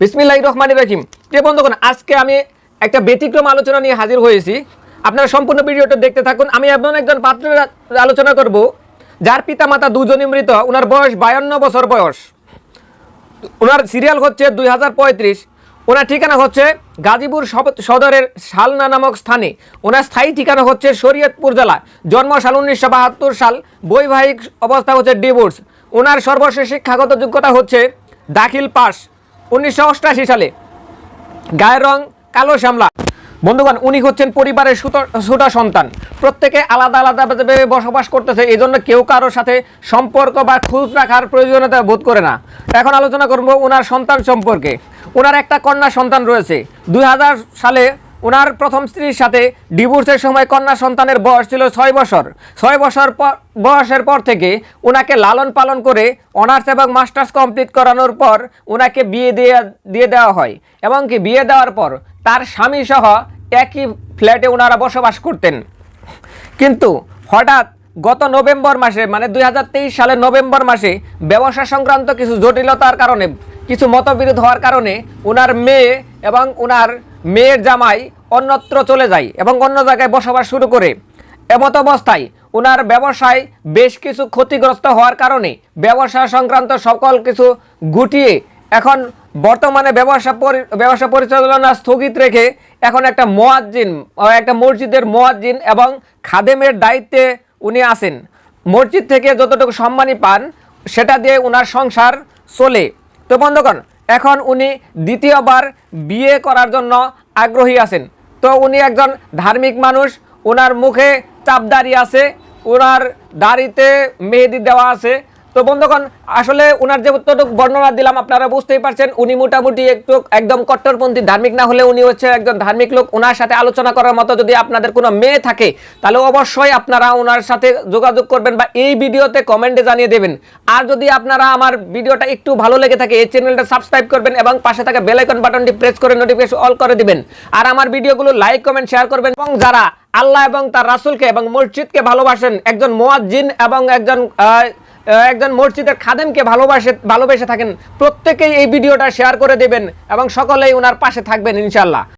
বিসমিল্লাহ রহমান রাহিম। যে বন্ধুগণ, আজকে আমি একটা ব্যতিক্রম আলোচনা নিয়ে হাজির হয়েছি। আপনারা সম্পূর্ণ ভিডিওটা দেখতে থাকুন। আমি এমন একজন পাত্রের আলোচনা করব, যার পিতা মাতা দুজনই মৃত ওনার বয়স বায়ান্ন বছর বয়স। ওনার সিরিয়াল হচ্ছে দুই হাজার পঁয়ত্রিশ। ওনার ঠিকানা হচ্ছে গাজীপুর সদরের শালনা নামক স্থানে। ওনার স্থায়ী ঠিকানা হচ্ছে শরীয়তপুর জেলা। জন্ম সাল উনিশশো বাহাত্তর সাল। বৈবাহিক অবস্থা হচ্ছে ডিভোর্স। ওনার সর্বশেষ শিক্ষাগত যোগ্যতা হচ্ছে দাখিল পাস। উনিশশো সালে গায়ের রং কালো শ্যামলা। বন্ধুগণ, উনি হচ্ছেন পরিবারের সুটা সন্তান। প্রত্যেকে আলাদা আলাদাভাবে বসবাস করতেছে এই জন্য কেউ কারোর সাথে সম্পর্ক বা খোঁজ রাখার প্রয়োজনীয়তা বোধ করে না। এখন আলোচনা করব ওনার সন্তান সম্পর্কে। ওনার একটা কন্যা সন্তান রয়েছে। দুই হাজার সালে ওনার প্রথম স্ত্রীর সাথে ডিভোর্সের সময় কন্যা সন্তানের বয়স ছিল ছয় বছর। ছয় বছর বয়সের পর থেকে ওনাকে লালন পালন করে অনার্স এবং মাস্টার্স কমপ্লিট করানোর পর ওনাকে বিয়ে দিয়ে দিয়ে দেওয়া হয়। এবং কি বিয়ে দেওয়ার পর তার স্বামী সহ একই ফ্ল্যাটে ওনারা বসবাস করতেন। কিন্তু হঠাৎ গত নভেম্বর মাসে মানে দু হাজার তেইশ সালের নভেম্বর মাসে ব্যবসা সংক্রান্ত কিছু জটিলতার কারণে, কিছু মতবিরোধ হওয়ার কারণে ওনার মেয়ে এবং ওনার মেয়ের জামাই অন্যত্র চলে যায় এবং অন্য জায়গায় বসবাস শুরু করে। এমত অবস্থায় ওনার ব্যবসায় বেশ কিছু ক্ষতিগ্রস্ত হওয়ার কারণে ব্যবসা সংক্রান্ত সকল কিছু গুটিয়ে এখন বর্তমানে ব্যবসা ব্যবসা পরিচালনা স্থগিত রেখে এখন একটা মোয়াজ্জিন একটা মসজিদের মোয়াজ্জিন এবং খাদেমের দায়িত্বে উনি আসেন মসজিদ থেকে যতটুকু সম্মানই পান, সেটা দিয়ে ওনার সংসার চলে। তো বন্ধুগণ এখন উনি দ্বিতীয়বার বিয়ে করার জন্য আগ্রহী আছেন। তো উনি একজন ধার্মিক মানুষ ওনার মুখে চাপদারি আছে ওনার দাড়িতে মেহেদি দেওয়া আছে তো বন্ধুগণ, আসলে ওনার যে যতটুকু বর্ণনা দিলাম, আপনারা বুঝতেই পারছেন, উনি মোটামুটি একটু একদম কট্টরপন্থী, ধার্মিক না হলে উনি হচ্ছে একজন ধার্মিক লোক। ওনার সাথে আলোচনা করার মতো যদি আপনাদের কোনো মেয়ে থাকে, তাহলে অবশ্যই আপনারা ওনার সাথে যোগাযোগ করবেন বা এই ভিডিওতে কমেন্টে জানিয়ে দেবেন। আর যদি আপনারা আমার ভিডিওটা একটু ভালো লেগে থাকে, এই চ্যানেলটা সাবস্ক্রাইব করবেন এবং পাশে থাকা বেল আইকন বাটনটি প্রেস করে নোটিফিকেশন অল করে দিবেন। আর আমার ভিডিওগুলো লাইক কমেন্ট শেয়ার করবেন। এবং যারা আল্লাহ এবং তার রাসুলকে এবং মসজিদকে ভালোবাসেন, একজন মুয়াজ্জিন এবং একজন একজন মসজিদের খাদেমকে ভালোবাসে, ভালোবেসে থাকেন। প্রত্যেকেই এই ভিডিওটা শেয়ার করে দেবেন এবং সকলেই ওনার পাশে থাকবেন ইনশাল্লাহ